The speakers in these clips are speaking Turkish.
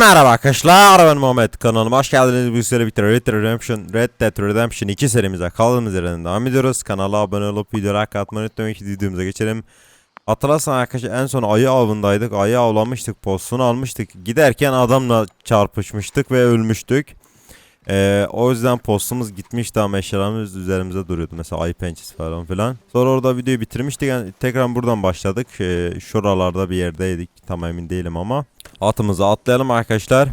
Merhaba arkadaşlar ben Muhammed kanalıma hoş geldiniz. Bu sene bitir Red Dead Redemption Red Dead Redemption 2 serimize kaldığımız yerden devam ediyoruz. Kanala abone olup videoya like atmayı unutmayın ki videomuza geçelim. Hatırlarsan arkadaşlar en son ayı avındaydık ayı avlamıştık postunu almıştık. Giderken adamla çarpışmıştık ve ölmüştük ee, o yüzden postumuz gitmişti ama eşyalarımız üzerimize duruyordu mesela ayı pençesi falan filan sonra orada videoyu bitirmiştik yani tekrar buradan başladık ee, şuralarda bir yerdeydik tam emin değilim ama Atımızı atlayalım arkadaşlar.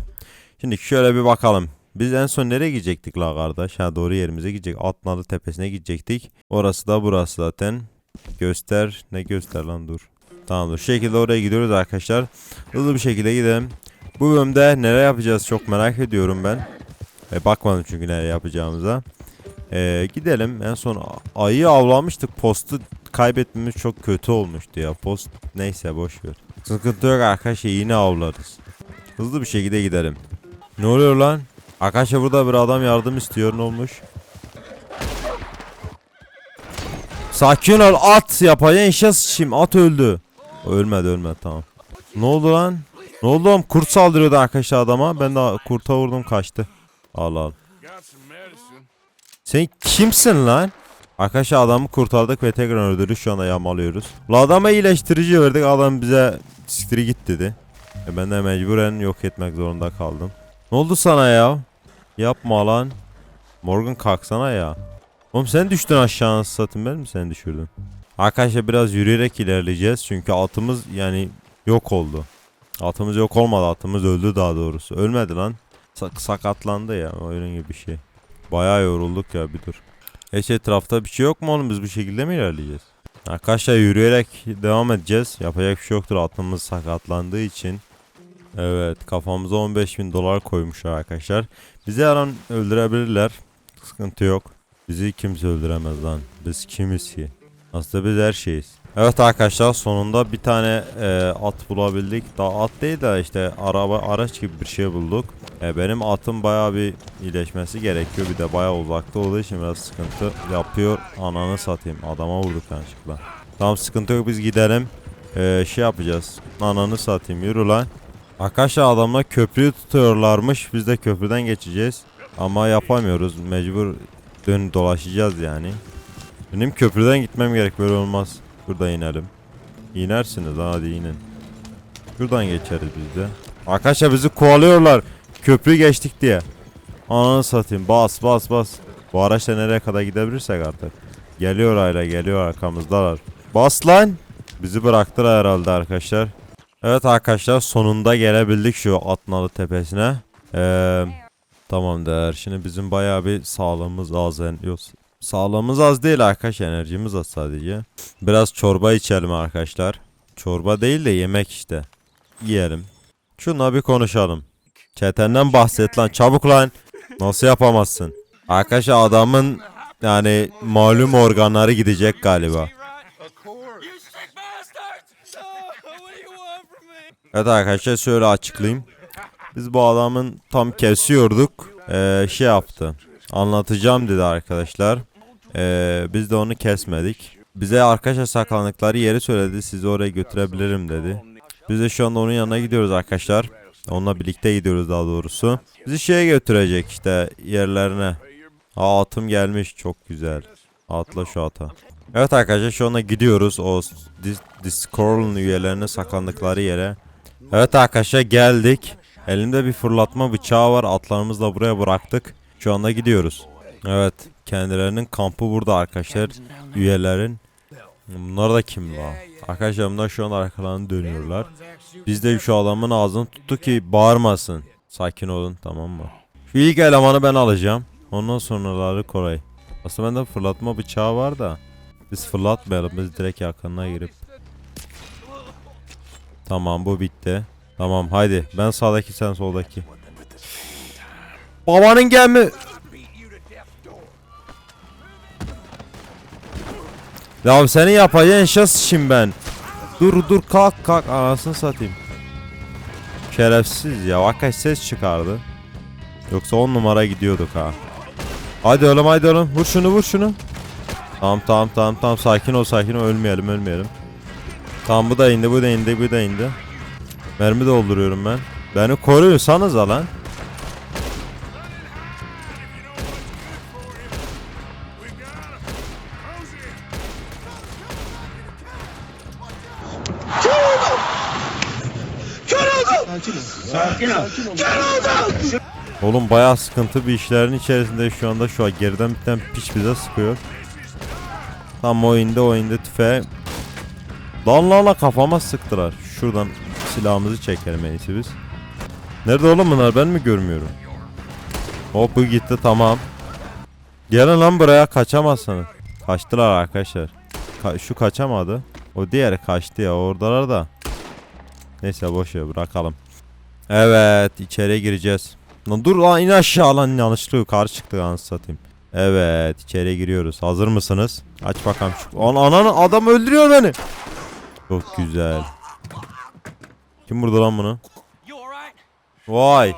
Şimdi şöyle bir bakalım. Biz en son nereye gidecektik la kardeş? Ha doğru yerimize gidecek. Atnalı tepesine gidecektik. Orası da burası zaten. Göster. Ne göster lan dur. Tamam Şu şekilde oraya gidiyoruz arkadaşlar. Hızlı bir şekilde gidelim. Bu bölümde neler yapacağız çok merak ediyorum ben. E, bakmadım çünkü neler yapacağımıza. E, gidelim. En son ayı avlamıştık. Postu kaybetmemiz çok kötü olmuştu ya. Post neyse boş ver. Sıkıntı yok arkadaşlar yine avlarız. Hızlı bir şekilde gidelim. Ne oluyor lan? Arkadaşlar burada bir adam yardım istiyor ne olmuş? Sakin ol at yapacağın işe sıçayım at öldü. Ölmedi ölmedi tamam. Ne oldu lan? Ne oldu oğlum? Kurt saldırıyordu arkadaşlar adama. Ben de kurta vurdum kaçtı. Some medicine. Sen kimsin lan? Arkadaşlar adamı kurtardık ve tekrar öldürdük şu anda yağmalıyoruz. La adama iyileştirici verdik adam bize siktiri git dedi. E ben de mecburen yok etmek zorunda kaldım. Ne oldu sana ya? Yapma lan. Morgan kalksana ya. Oğlum sen düştün aşağı satayım ben mi seni düşürdüm? Arkadaşlar biraz yürüyerek ilerleyeceğiz çünkü atımız yani yok oldu. Atımız yok olmadı atımız öldü daha doğrusu. Ölmedi lan. Sak- sakatlandı ya öyle gibi bir şey. Bayağı yorulduk ya bir dur. Hiç etrafta bir şey yok mu oğlum biz bu şekilde mi ilerleyeceğiz? Arkadaşlar yürüyerek devam edeceğiz. Yapacak bir şey yoktur atımız sakatlandığı için. Evet kafamıza 15 bin dolar koymuşlar arkadaşlar. Bizi her an öldürebilirler. Sıkıntı yok. Bizi kimse öldüremez lan. Biz kimiz ki? Aslında biz her şeyiz. Evet arkadaşlar sonunda bir tane e, at bulabildik. Daha at değil de işte araba araç gibi bir şey bulduk. E, benim atım bayağı bir iyileşmesi gerekiyor. Bir de bayağı uzakta olduğu için biraz sıkıntı yapıyor. Ananı satayım. Adama vurduk yanlışlıkla. Tamam sıkıntı yok biz gidelim. E, şey yapacağız. Ananı satayım yürü lan. Arkadaşlar adamlar köprüyü tutuyorlarmış. Biz de köprüden geçeceğiz. Ama yapamıyoruz. Mecbur dön dolaşacağız yani. Benim köprüden gitmem gerek böyle olmaz. Burada inelim. İnersiniz ha, hadi inin. Şuradan geçeriz biz de. Arkadaşlar bizi kovalıyorlar. Köprü geçtik diye. Ananı satayım. Bas bas bas. Bu araçla nereye kadar gidebilirsek artık. Geliyor hala geliyor arkamızdalar. Bas lan. Bizi bıraktılar herhalde arkadaşlar. Evet arkadaşlar sonunda gelebildik şu Atnalı tepesine. Ee, tamamdır. Şimdi bizim bayağı bir sağlığımız az. Sağlığımız az değil arkadaşlar. Enerjimiz az sadece. Biraz çorba içelim arkadaşlar. Çorba değil de yemek işte. Yiyelim. Şunla bir konuşalım. Çetenden bahset lan çabuk lan. Nasıl yapamazsın? Arkadaşlar adamın yani malum organları gidecek galiba. Evet arkadaşlar şöyle açıklayayım. Biz bu adamın tam kesiyorduk. Ee, şey yaptı. Anlatacağım dedi arkadaşlar. Ee, biz de onu kesmedik. Bize arkadaşlar saklandıkları yeri söyledi. Sizi oraya götürebilirim dedi. Biz de şu anda onun yanına gidiyoruz arkadaşlar. Onunla birlikte gidiyoruz daha doğrusu. Bizi şeye götürecek işte yerlerine. Aa atım gelmiş çok güzel. Atla şu ata. Evet arkadaşlar şu anda gidiyoruz o Dis- Discord'un üyelerinin saklandıkları yere. Evet arkadaşlar geldik. Elimde bir fırlatma bıçağı var. Atlarımızı da buraya bıraktık. Şu anda gidiyoruz. Evet. Kendilerinin kampı burada arkadaşlar. Üyelerin. Bunlar da kim la? Arkadaşlar bunlar şu an arkalarını dönüyorlar. Biz de şu adamın ağzını tuttuk ki bağırmasın. Sakin olun tamam mı? Şu ilk elemanı ben alacağım. Ondan sonraları Koray. Aslında bende fırlatma bıçağı var da. Biz fırlatmayalım. Biz direkt yakınına girip. Tamam bu bitti. Tamam haydi. Ben sağdaki sen soldaki. Babanın gelme. Ya senin yapacağın şans şimdi ben. Dur dur kalk kalk anasını satayım. Şerefsiz ya arkadaş ses çıkardı. Yoksa on numara gidiyorduk ha. Hadi oğlum hadi oğlum vur şunu vur şunu. Tamam tamam tamam tamam sakin ol sakin ol ölmeyelim ölmeyelim. Tamam bu da indi bu da indi bu da indi. Mermi dolduruyorum ben. Beni koruyorsanız lan. Oğlum bayağı sıkıntı bir işlerin içerisinde şu anda şu an geriden bir tane piç bize sıkıyor. Tam oyunda oyunda tüfeği. Lan lan lan kafama sıktılar. Şuradan silahımızı çekelim en iyisi biz. Nerede oğlum bunlar ben mi görmüyorum? Hop bu gitti tamam. Gelin lan buraya kaçamazsınız. Kaçtılar arkadaşlar. Ka- şu kaçamadı. O diğeri kaçtı ya oradalar da. Neyse boş ver bırakalım. Evet içeriye gireceğiz. Lan dur lan in aşağı lan yanlışlıkla yukarı çıktı anasını satayım. Evet içeriye giriyoruz. Hazır mısınız? Aç bakalım şu. An ananı adam öldürüyor beni. Çok güzel. Kim vurdu lan bunu? Vay.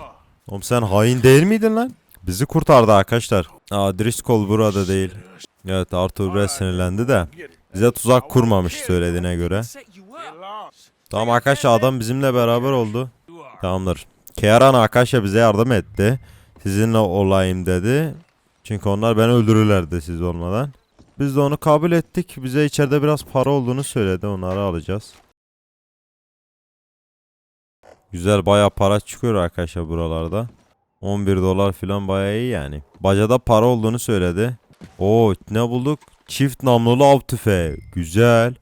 Oğlum sen hain değil miydin lan? Bizi kurtardı arkadaşlar. Aa Driscoll burada değil. Evet Arthur biraz sinirlendi de. Bize tuzak kurmamış söylediğine göre. Tamam arkadaşlar adam bizimle beraber oldu. Tamamdır. Kearan arkadaşlar bize yardım etti. Sizinle olayım dedi. Çünkü onlar beni öldürürlerdi siz olmadan. Biz de onu kabul ettik. Bize içeride biraz para olduğunu söyledi. Onları alacağız. Güzel bayağı para çıkıyor arkadaşlar buralarda. 11 dolar falan bayağı iyi yani. Bacada para olduğunu söyledi. Oo ne bulduk? Çift namlulu av tüfeği. Güzel.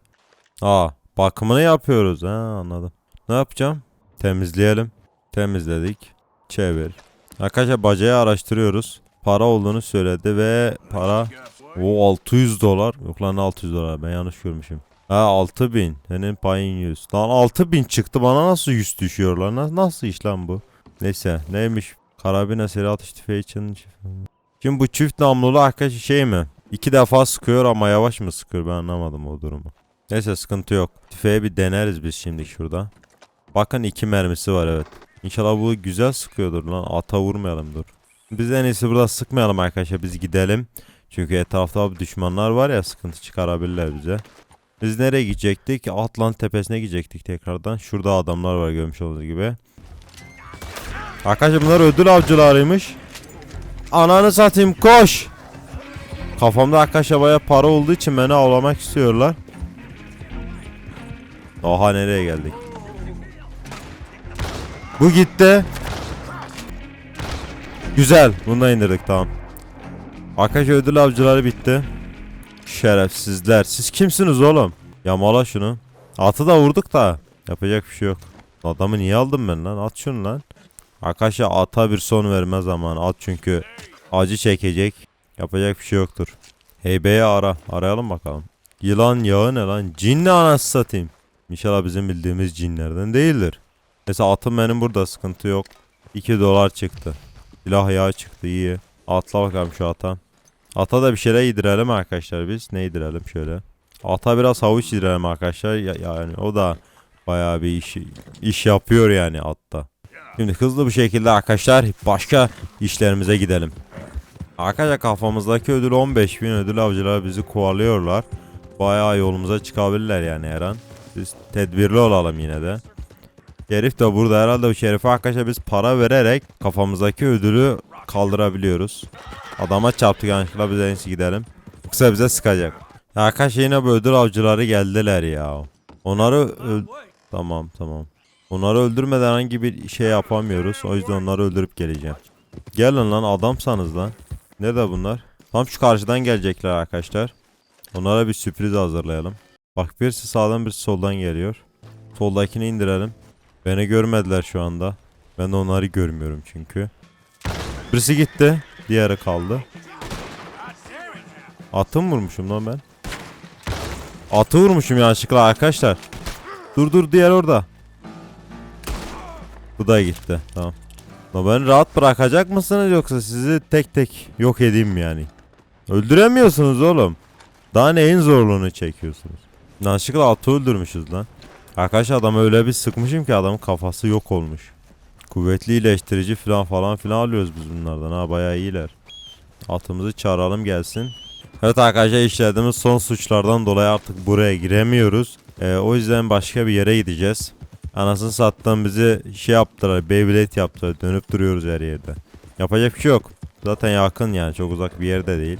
Aa bakımını yapıyoruz. Ha anladım. Ne yapacağım? Temizleyelim. Temizledik. Çevir. Arkadaşlar bacayı araştırıyoruz. Para olduğunu söyledi ve para o 600 dolar. Yok lan 600 dolar ben yanlış görmüşüm. Ha 6000. Senin payın 100. Lan 6000 çıktı bana nasıl 100 düşüyor lan? Nasıl, nasıl iş lan bu? Neyse neymiş? Karabine seri atış tüfeği için. Şimdi bu çift namlulu arkadaş şey mi? İki defa sıkıyor ama yavaş mı sıkıyor ben anlamadım o durumu. Neyse sıkıntı yok. Tüfeği bir deneriz biz şimdi şurada. Bakın iki mermisi var evet. İnşallah bu güzel sıkıyordur lan. Ata vurmayalım dur. Biz en iyisi burada sıkmayalım arkadaşlar. Biz gidelim. Çünkü etrafta düşmanlar var ya sıkıntı çıkarabilirler bize. Biz nereye gidecektik? Atlan tepesine gidecektik tekrardan. Şurada adamlar var görmüş olduğunuz gibi. Arkadaşlar bunlar ödül avcılarıymış. Ananı satayım koş. Kafamda arkadaşlar baya para olduğu için beni avlamak istiyorlar. Oha nereye geldik? Bu gitti. Güzel. Bunu da indirdik tamam. Arkadaşlar ödül avcıları bitti. Şerefsizler. Siz kimsiniz oğlum? Yamala şunu. Atı da vurduk da. Yapacak bir şey yok. Adamı niye aldım ben lan? At şunu lan. Arkadaşlar ata bir son verme zamanı. At çünkü acı çekecek. Yapacak bir şey yoktur. Heybeyi ara. Arayalım bakalım. Yılan yağı ne lan? Cin ne anası satayım. İnşallah bizim bildiğimiz cinlerden değildir. Mesela atım benim burada sıkıntı yok. 2 dolar çıktı. Silah yağı çıktı iyi. Atla bakalım şu ata. Ata da bir şeyler yedirelim arkadaşlar biz. Ne yedirelim şöyle. Ata biraz havuç yedirelim arkadaşlar. Ya, yani o da bayağı bir iş, iş yapıyor yani atta. Şimdi hızlı bir şekilde arkadaşlar başka işlerimize gidelim. Arkadaşlar kafamızdaki ödül 15 bin ödül avcılar bizi kovalıyorlar. Bayağı yolumuza çıkabilirler yani her an. Biz tedbirli olalım yine de. Şerif de burada herhalde şerife arkadaşlar biz para vererek kafamızdaki ödülü kaldırabiliyoruz. Adama çarptık yanlışlıkla biz en iyisi gidelim. Yoksa bize sıkacak. Ya arkadaşlar yine bu ödül avcıları geldiler ya. Onları. Tamam tamam. Onları öldürmeden hangi bir şey yapamıyoruz. O yüzden onları öldürüp geleceğim. Gelin lan adamsanız lan. Nerede bunlar? Tam şu karşıdan gelecekler arkadaşlar. Onlara bir sürpriz hazırlayalım. Bak birisi sağdan birisi soldan geliyor. Soldakini indirelim. Beni görmediler şu anda. Ben de onları görmüyorum çünkü. Birisi gitti. Diğeri kaldı. Atı mı vurmuşum lan ben? Atı vurmuşum yanlışlıkla arkadaşlar. Dur dur diğer orada. Bu da gitti. Tamam. Ama beni rahat bırakacak mısınız yoksa sizi tek tek yok edeyim yani? Öldüremiyorsunuz oğlum. Daha neyin zorluğunu çekiyorsunuz? Yanlışlıkla atı öldürmüşüz lan. Arkadaşlar adamı öyle bir sıkmışım ki adamın kafası yok olmuş. Kuvvetli iyileştirici falan falan filan alıyoruz biz bunlardan ha bayağı iyiler. Atımızı çağıralım gelsin. Evet arkadaşlar işlediğimiz son suçlardan dolayı artık buraya giremiyoruz. Ee, o yüzden başka bir yere gideceğiz. Anasını sattığım bizi şey yaptılar. Beyblade yaptılar. Dönüp duruyoruz her yerde. Yapacak bir şey yok. Zaten yakın yani. Çok uzak bir yerde değil.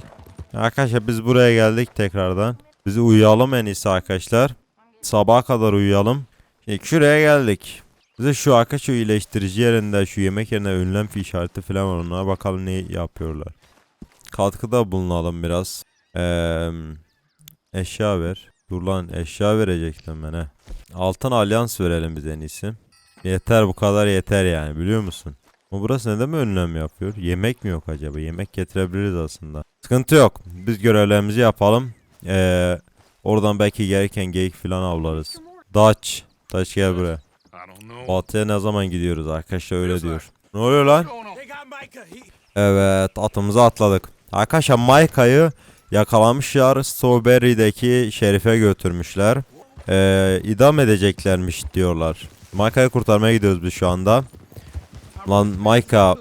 Arkadaşlar biz buraya geldik tekrardan. Biz uyuyalım en iyisi arkadaşlar. Sabaha kadar uyuyalım. Şimdi şuraya geldik. Bize şu arka şu iyileştirici yerinde şu yemek yerine ünlem fi işareti falan var. Onlara bakalım ne yapıyorlar. Katkıda bulunalım biraz. Eee eşya ver. Dur lan eşya verecektim ben. Altın alyans verelim biz en iyisi. Yeter bu kadar yeter yani biliyor musun? Ama burası neden mi önlem yapıyor? Yemek mi yok acaba? Yemek getirebiliriz aslında. Sıkıntı yok. Biz görevlerimizi yapalım. Ee, oradan belki gereken geyik falan avlarız. Dutch. Dutch gel buraya. Batıya ne zaman gidiyoruz arkadaşlar öyle diyor. Ne oluyor lan? Evet atımıza atladık. Arkadaşlar Maika'yı yakalamışlar. Strawberry'deki şerife götürmüşler. Ee, idam edeceklermiş diyorlar. Maika'yı kurtarmaya gidiyoruz biz şu anda. Lan Maika...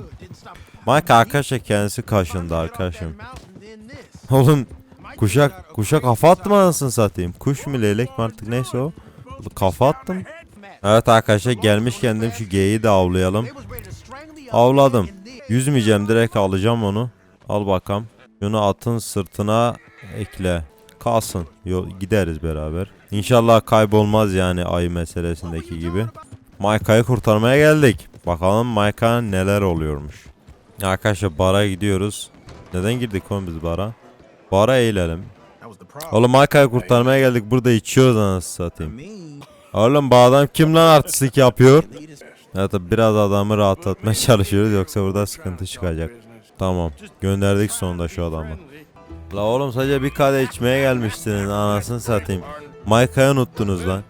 Maika arkadaşlar kendisi kaşındı arkadaşım. Oğlum kuşak kuşa kafa attım anasını satayım. Kuş mu leylek mi artık neyse o. Kafa attım. Evet arkadaşlar gelmişken dedim şu geyiği de avlayalım. Avladım. Yüzmeyeceğim direkt alacağım onu. Al bakalım. Şunu atın sırtına ekle. Kalsın. Yol, gideriz beraber. İnşallah kaybolmaz yani ayı meselesindeki gibi. Mayka'yı kurtarmaya geldik. Bakalım Mayka neler oluyormuş. Arkadaşlar bara gidiyoruz. Neden girdik oğlum biz bara? Bara eğilelim. Oğlum Mayka'yı kurtarmaya geldik. Burada içiyoruz anasını satayım. Oğlum bu adam kim lan artistlik yapıyor? Evet biraz adamı rahatlatmaya çalışıyoruz yoksa burada sıkıntı çıkacak. Tamam gönderdik sonunda şu adamı. La oğlum sadece bir kadeh içmeye gelmiştiniz anasını satayım. Mayka'yı unuttunuz lan.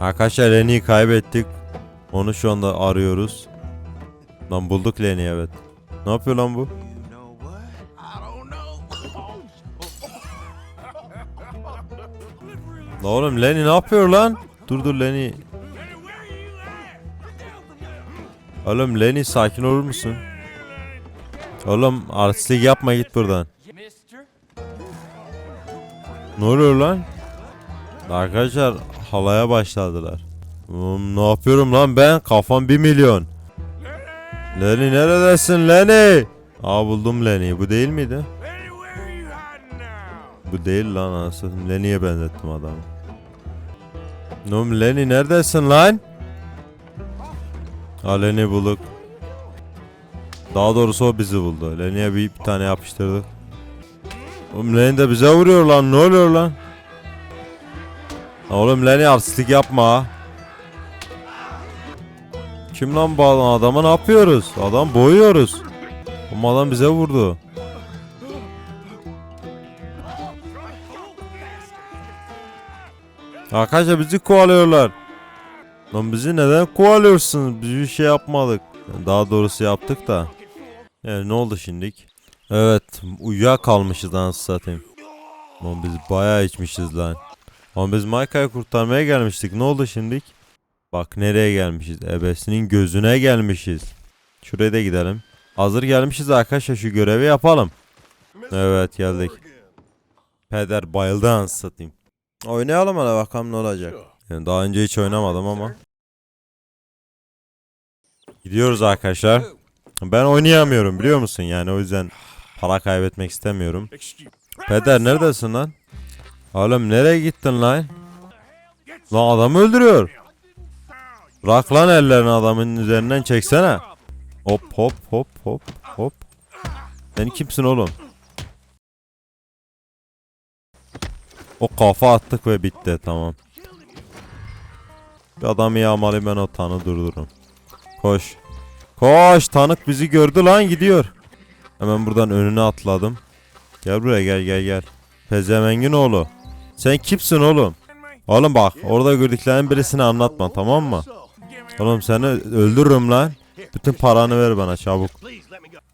Arkadaşlar Lenny'i kaybettik. Onu şu anda arıyoruz. Lan bulduk Lenny'i evet. Ne yapıyor lan bu? La oğlum Lenny ne yapıyor lan? Dur dur Lenny. Oğlum Lenny sakin olur musun? Oğlum artistlik yapma git buradan. Ne oluyor lan? Arkadaşlar halaya başladılar. Oğlum, ne yapıyorum lan ben? Kafam 1 milyon. Lenny neredesin Lenny? Aa buldum Lenny'yi. Bu değil miydi? Bu değil lan anasını. Lenny'ye benzettim adamı. Oğlum Lenny neredesin lan? Ha Lenny bulduk. Daha doğrusu o bizi buldu. Lenny'ye bir, bir tane yapıştırdık. Oğlum Lenny de bize vuruyor lan. Ne oluyor lan? Oğlum Lenny artistlik yapma. Kim lan adam? Adama ne yapıyoruz? Adam boyuyoruz. Ama adam bize vurdu. Arkadaşlar bizi kovalıyorlar. Lan bizi neden kovalıyorsunuz? Biz bir şey yapmadık. Daha doğrusu yaptık da. Yani ne oldu şimdik? Evet uyuya kalmışız anasını satayım. Lan biz bayağı içmişiz lan. Ama biz Maika'yı kurtarmaya gelmiştik. Ne oldu şimdik? Bak nereye gelmişiz? Ebesinin gözüne gelmişiz. Şuraya da gidelim. Hazır gelmişiz arkadaşlar şu görevi yapalım. Evet geldik. Peder bayıldı anasını satayım. Oynayalım hele bakalım ne olacak. Yani daha önce hiç oynamadım ama. Gidiyoruz arkadaşlar. Ben oynayamıyorum biliyor musun? Yani o yüzden para kaybetmek istemiyorum. Peder neredesin lan? Oğlum nereye gittin lan? Lan adamı öldürüyor. Bırak lan ellerini adamın üzerinden çeksene. Hop hop hop hop hop. Sen kimsin oğlum? O kafa attık ve bitti tamam. Bir adamı yağmalayayım ben o tanı durdururum. Koş. Koş tanık bizi gördü lan gidiyor. Hemen buradan önüne atladım. Gel buraya gel gel gel. Pezevengin oğlu. Sen kimsin oğlum? Oğlum bak orada gördüklerin birisini anlatma tamam mı? Oğlum seni öldürürüm lan. Bütün paranı ver bana çabuk.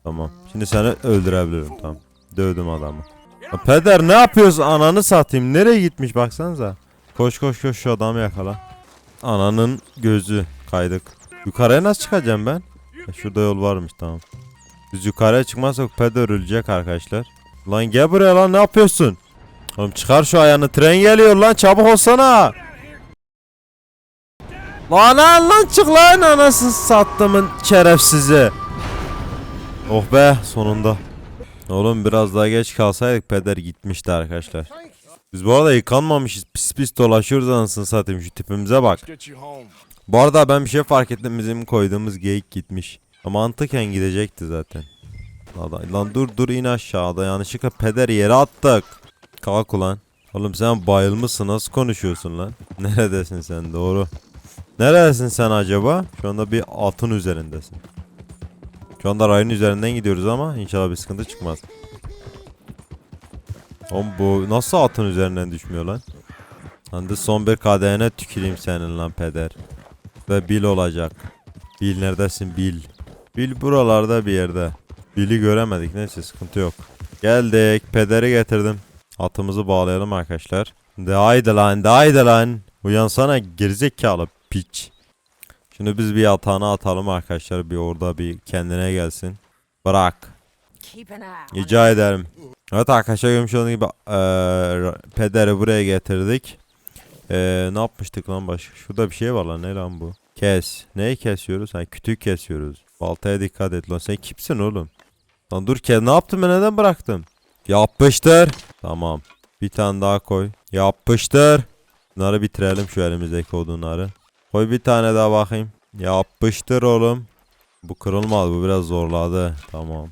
Tamam. Şimdi seni öldürebilirim tamam. Dövdüm adamı. Ya Peder ne yapıyorsun? Ananı satayım. Nereye gitmiş baksanıza. Koş koş koş şu adamı yakala. Ananın gözü kaydık. Yukarıya nasıl çıkacağım ben? Ya şurada yol varmış tamam. Biz yukarıya çıkmazsak Peder ölecek arkadaşlar. Lan gel buraya lan ne yapıyorsun? Oğlum çıkar şu ayağını tren geliyor lan çabuk olsana. Lan lan lan çık lan anasını sattımın şerefsizi. Oh be sonunda. Oğlum biraz daha geç kalsaydık peder gitmişti arkadaşlar. Biz bu arada yıkanmamışız. Pis pis dolaşıyoruz anasını satayım şu tipimize bak. Bu arada ben bir şey fark ettim bizim koyduğumuz geyik gitmiş. Ama mantıken gidecekti zaten. Lan, lan dur dur in aşağıda yanlışlıkla peder yere attık. Kalk ulan. Oğlum sen bayılmışsın nasıl konuşuyorsun lan? Neredesin sen doğru. Neredesin sen acaba? Şu anda bir atın üzerindesin. Şu anda rayın üzerinden gidiyoruz ama inşallah bir sıkıntı çıkmaz. Oğlum bu nasıl atın üzerinden düşmüyor lan? Hadi son bir kadehine tüküreyim senin lan peder. Ve Bil olacak. Bil neredesin Bil? Bil buralarda bir yerde. Bil'i göremedik neyse sıkıntı yok. Geldik pederi getirdim. Atımızı bağlayalım arkadaşlar. De haydi lan de haydi lan. Uyansana gerizekalı piç. Şimdi biz bir yatağına atalım arkadaşlar. Bir orada bir kendine gelsin. Bırak. Rica ederim. Evet arkadaşlar görmüş olduğunuz gibi eee, pederi buraya getirdik. Eee, ne yapmıştık lan başka? Şurada bir şey var lan ne lan bu? Kes. Neyi kesiyoruz? Ha kütük kesiyoruz. Baltaya dikkat et lan. Sen kimsin oğlum? Lan dur ke ne yaptım ben neden bıraktım? Yapıştır. Tamam. Bir tane daha koy. Yapıştır. Bunları bitirelim şu elimizdeki odunları. Koy bir tane daha bakayım. Yapıştır oğlum. Bu kırılmadı bu biraz zorladı. Tamam.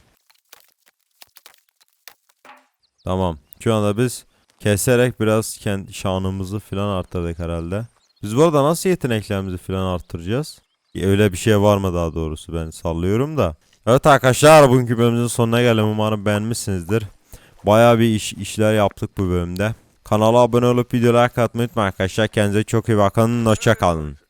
Tamam. Şu anda biz keserek biraz kendi şanımızı falan arttırdık herhalde. Biz bu arada nasıl yeteneklerimizi falan arttıracağız? Ya Öyle bir şey var mı daha doğrusu ben sallıyorum da. Evet arkadaşlar bugünkü bölümümüzün sonuna geldim. Umarım beğenmişsinizdir. Baya bir iş, işler yaptık bu bölümde. Kanala abone olup videolar like atmayı unutmayın arkadaşlar. Kendinize çok iyi bakın. Hoşça kalın.